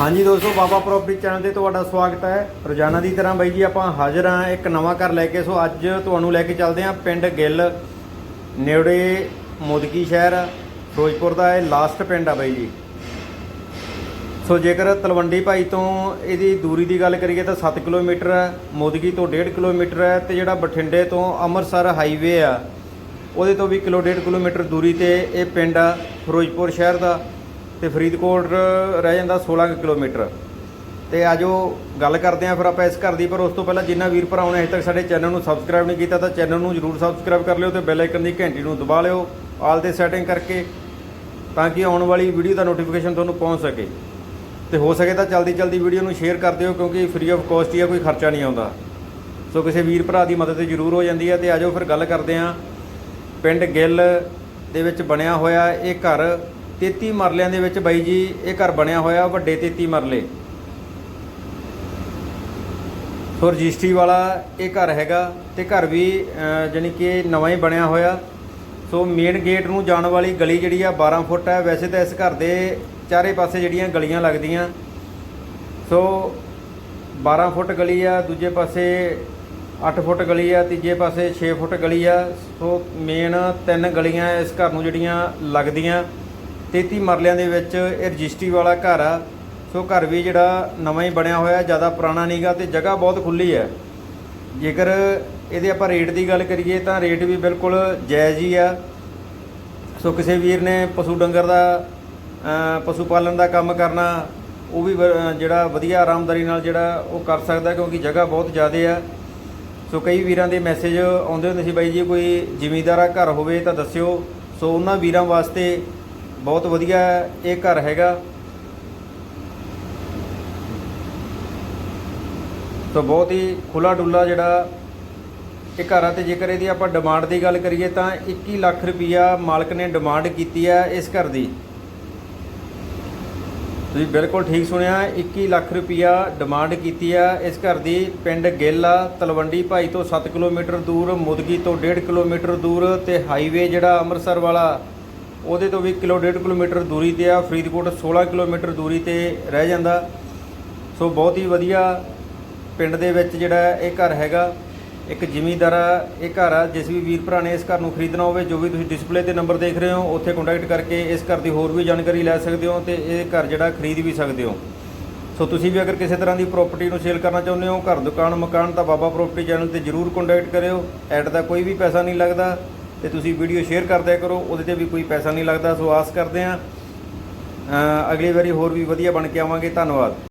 ਹਾਂਜੀ ਦੋਸਤੋ, ਬਾਬਾ property channel ਤੇ ਤੁਹਾਡਾ ਸਵਾਗਤ ਹੈ। ਰੋਜ਼ਾਨਾ ਦੀ ਤਰ੍ਹਾਂ ਬਾਈ ਜੀ, ਆਪਾਂ ਹਾਜ਼ਰ ਹਾਂ ਇੱਕ ਨਵਾਂ ਘਰ ਲੈ ਕੇ। ਸੋ ਅੱਜ ਤੁਹਾਨੂੰ ਲੈ ਕੇ ਚੱਲਦੇ ਹਾਂ ਪਿੰਡ ਗਿੱਲ, ਨੇੜੇ ਮੋਦਕੀ ਸ਼ਹਿਰ, ਫਿਰੋਜ਼ਪੁਰ ਦਾ ਇਹ ਲਾਸਟ ਪਿੰਡ ਆ ਬਾਈ ਜੀ। ਸੋ ਜੇਕਰ ਤਲਵੰਡੀ ਭਾਈ ਤੋਂ ਇਹਦੀ ਦੂਰੀ ਦੀ ਗੱਲ ਕਰੀਏ ਤਾਂ 7 ਕਿਲੋਮੀਟਰ ਹੈ ਮੋਦਗੀ ਤੋਂ 1.5 ਕਿਲੋਮੀਟਰ ਹੈ ਤੇ ਜਿਹੜਾ ਬਠਿੰਡੇ ਤੋਂ ਅੰਮ੍ਰਿਤਸਰ ਹਾਈਵੇ ਆ, ਉਹਦੇ ਤੋਂ ਵੀ ਕਿਲੋ 1.5 ਕਿਲੋਮੀਟਰ ਦੂਰੀ ਤੇ ਇਹ ਪਿੰਡ ਆ, ਫਿਰੋਜ਼ਪੁਰ ਸ਼ਹਿਰ ਦਾ। ਤੇ ਫਰੀਦਕੋਟ ਰਹਿ ਜਾਂਦਾ 16 ਕੁ ਕਿਲੋਮੀਟਰ। ਤੇ ਆਜੋ ਗੱਲ ਕਰਦੇ ਆਂ ਫਿਰ ਆਪਾਂ ਇਸ ਘਰ ਦੀ, ਪਰ ਉਸ ਤੋਂ ਪਹਿਲਾਂ ਜਿੰਨਾ ਵੀਰ ਭਰਾਵਾਂ ਨੇ ਹਜੇ ਤੱਕ ਸਾਡੇ ਚੈਨਲ ਨੂੰ ਸਬਸਕ੍ਰਾਈਬ ਨਹੀਂ ਕੀਤਾ ਤਾਂ ਚੈਨਲ ਨੂੰ ਜਰੂਰ ਸਬਸਕ੍ਰਾਈਬ ਕਰ ਲਿਓ ਤੇ ਬੈਲ ਆਈਕਨ ਦੀ ਘੰਟੀ ਨੂੰ ਦਬਾ ਲਿਓ, ਆਲ ਤੇ ਸੈਟਿੰਗ ਕਰਕੇ, ਤਾਂ ਕਿ ਆਉਣ ਵਾਲੀ ਵੀਡੀਓ ਦਾ ਨੋਟੀਫਿਕੇਸ਼ਨ ਤੁਹਾਨੂੰ ਪਹੁੰਚ ਸਕੇ। ਤੇ ਹੋ ਸਕੇ ਤਾਂ ਜਲਦੀ ਜਲਦੀ ਵੀਡੀਓ ਨੂੰ ਸ਼ੇਅਰ ਕਰ ਦਿਓ ਕਿਉਂਕਿ ਫ੍ਰੀ ਆਫ ਕਾਸਟ ਹੀ ਆ, ਕੋਈ ਖਰਚਾ ਨਹੀਂ ਆਉਂਦਾ। ਸੋ ਕਿਸੇ ਵੀਰ ਭਰਾ ਦੀ ਮਦਦ ਜ਼ਰੂਰ ਹੋ ਜਾਂਦੀ ਹੈ ਤੇ ਆਜੋ ਫਿਰ ਗੱਲ ਕਰਦੇ ਆਂ ਪਿੰਡ ਗਿੱਲ ਦੇ ਵਿੱਚ ਬਣਿਆ ਹੋਇਆ ਇਹ ਘਰ 33 ਮਰਲਿਆਂ ਦੇ ਵਿੱਚ ਬਾਈ ਜੀ ਇਹ ਘਰ ਬਣਿਆ ਹੋਇਆ ਵੱਡੇ 33 ਮਰਲੇ। ਸੋ ਰਜਿਸਟਰੀ ਵਾਲਾ ਇਹ ਘਰ ਹੈਗਾ ਤੇ ਘਰ ਵੀ ਅਹ, ਜਾਣੀ ਕਿ ਨਵਾਂ ਹੀ ਬਣਿਆ ਹੋਇਆ। ਸੋ ਮੇਨ ਗੇਟ ਨੂੰ ਜਾਣ ਵਾਲੀ ਗਲੀ ਜਿਹੜੀ ਆ 12 ਫੁੱਟ ਹੈ ਵੈਸੇ ਤਾਂ ਇਸ ਘਰ ਦੇ ਚਾਰੇ ਪਾਸੇ ਜਿਹੜੀਆਂ ਗਲੀਆਂ ਲੱਗਦੀਆਂ। ਸੋ 12 ਫੁੱਟ ਗਲੀ ਆ ਦੂਜੇ ਪਾਸੇ 8 ਫੁੱਟ ਗਲੀ ਆ ਤੀਜੇ ਪਾਸੇ 6 ਫੁੱਟ ਗਲੀ ਆ। ਸੋ ਮੇਨ ਤਿੰਨ ਗਲੀਆਂ ਇਸ ਘਰ ਨੂੰ ਜਿਹੜੀਆਂ ਲੱਗਦੀਆਂ। 33 ਮਰਲਿਆਂ ਦੇ ਵਿੱਚ ਇਹ ਰਜਿਸਟਰੀ ਵਾਲਾ ਘਰ ਆ। ਸੋ ਘਰ ਵੀ ਜਿਹੜਾ ਨਵਾਂ ਹੀ ਬਣਿਆ ਹੋਇਆ, ਜ਼ਿਆਦਾ ਪੁਰਾਣਾ ਨਹੀਂਗਾ ਤੇ ਜਗ੍ਹਾ ਬਹੁਤ ਖੁੱਲੀ ਹੈ ਜੇਕਰ ਇਹਦੇ ਆਪਾਂ ਰੇਟ ਦੀ ਗੱਲ ਕਰੀਏ ਤਾਂ ਰੇਟ ਵੀ ਬਿਲਕੁਲ ਜਾਇਜ਼ ਹੀ ਆ। ਸੋ ਕਿਸੇ ਵੀਰ ਨੇ ਪਸ਼ੂ ਡੰਗਰ ਦਾ ਪਸ਼ੂ ਪਾਲਣ ਦਾ ਕੰਮ ਕਰਨਾ, ਉਹ ਵੀ ਜਿਹੜਾ ਵਧੀਆ ਆਰਾਮਦਾਰੀ ਨਾਲ ਜਿਹੜਾ ਉਹ ਕਰ ਸਕਦਾ ਕਿਉਂਕਿ ਜਗ੍ਹਾ ਬਹੁਤ ਜ਼ਿਆਦੇ ਆ। ਸੋ ਕਈ ਵੀਰਾਂ ਦੇ ਮੈਸੇਜ ਆਉਂਦੇ ਹੁੰਦੇ ਸੀ, ਬਾਈ ਜੀ, ਕੋਈ ਜ਼ਿਮੀਂਦਾਰਾ ਘਰ ਹੋਵੇ ਤਾਂ ਦੱਸਿਓ। ਸੋ ਉਹਨਾਂ ਵੀਰਾਂ ਵਾਸਤੇ ਬਹੁਤ ਵਧੀਆ ਇਹ ਘਰ ਹੈਗਾ। ਤਾਂ ਬਹੁਤ ਹੀ ਖੁੱਲਾ ਡੁੱਲਾ ਜਿਹੜਾ ਇਹ ਘਰ ਆ ਤੇ ਜੇਕਰ ਇਹਦੀ ਆਪਾਂ ਡਿਮਾਂਡ ਦੀ ਗੱਲ ਕਰੀਏ ਤਾਂ 21 ਲੱਖ ਰੁਪਈਆ ਮਾਲਕ ਨੇ ਡਿਮਾਂਡ ਕੀਤੀ ਹੈ ਇਸ ਘਰ ਦੀ। ਤੁਸੀਂ ਬਿਲਕੁਲ ਠੀਕ ਸੁਣਿਆ 21 ਲੱਖ ਰੁਪਈਆ ਡਿਮਾਂਡ ਕੀਤੀ ਆ ਇਸ ਘਰ ਦੀ। ਪਿੰਡ ਗਿੱਲ ਤਲਵੰਡੀ ਭਾਈ ਤੋਂ 7 ਕਿਲੋਮੀਟਰ ਦੂਰ, ਮੁਦਗੀ ਤੋਂ 1.5 ਕਿਲੋਮੀਟਰ ਦੂਰ ਤੇ ਹਾਈਵੇ ਜਿਹੜਾ ਅੰਮ੍ਰਿਤਸਰ ਵਾਲਾ ਉਹਦੇ ਤੋਂ ਵੀ ਕਿਲੋ 1.5 ਕਿਲੋਮੀਟਰ ਦੂਰੀ ਤੇ ਆ, ਫਰੀਦਕੋਟ 16 ਕਿਲੋਮੀਟਰ ਦੂਰੀ ਤੇ ਰਹਿ ਜਾਂਦਾ। ਸੋ ਬਹੁਤ ਹੀ ਵਧੀਆ ਪਿੰਡ ਦੇ ਵਿੱਚ ਜਿਹੜਾ ਇਹ ਘਰ ਹੈਗਾ, ਇੱਕ ਜ਼ਿਮੀਂਦਾਰਾ ਇਹ ਘਰ ਆ, ਜਿਸ ਵੀ ਵੀਰ ਭਰਾ ਨੇ ਇਸ ਘਰ ਨੂੰ ਖਰੀਦਣਾ ਹੋਵੇ, ਜੋ ਵੀ ਤੁਸੀਂ ਡਿਸਪਲੇ ਤੇ ਨੰਬਰ ਦੇਖ ਰਹੇ ਹੋ, ਉੱਥੇ ਕੰਟੈਕਟ ਕਰਕੇ ਇਸ ਘਰ ਦੀ ਹੋਰ ਵੀ ਜਾਣਕਾਰੀ ਲੈ ਸਕਦੇ ਹੋ ਤੇ ਇਹ ਘਰ ਜਿਹੜਾ ਖਰੀਦ ਵੀ ਸਕਦੇ ਹੋ। ਸੋ ਤੁਸੀਂ ਵੀ ਅਗਰ ਕਿਸੇ ਤਰ੍ਹਾਂ ਦੀ ਪ੍ਰਾਪਰਟੀ ਨੂੰ ਸੇਲ ਕਰਨਾ ਚਾਹੁੰਦੇ ਹੋ, ਘਰ, ਦੁਕਾਨ, ਮਕਾਨ, ਤਾਂ ਬਾਬਾ ਪ੍ਰਾਪਰਟੀ ਚੈਨਲ ਤੇ ਜਰੂਰ ਕੰਟੈਕਟ ਕਰਿਓ। ਐਡ ਦਾ ਕੋਈ ਵੀ ਪੈਸਾ ਨਹੀਂ ਲੱਗਦਾ। ਤੇ ਤੁਸੀਂ ਵੀਡੀਓ ਸ਼ੇਅਰ ਕਰਦਿਆ ਕਰੋ, ਉਹਦੇ ਤੇ ਵੀ ਕੋਈ ਪੈਸਾ ਨਹੀਂ ਲੱਗਦਾ, ਸੋ ਆਸ ਕਰਦੇ ਹਾਂ। ਅਗਲੀ ਵਾਰੀ ਹੋਰ ਵੀ ਵਧੀਆ ਬਣ ਕੇ ਆਵਾਂਗੇ। ਧੰਨਵਾਦ।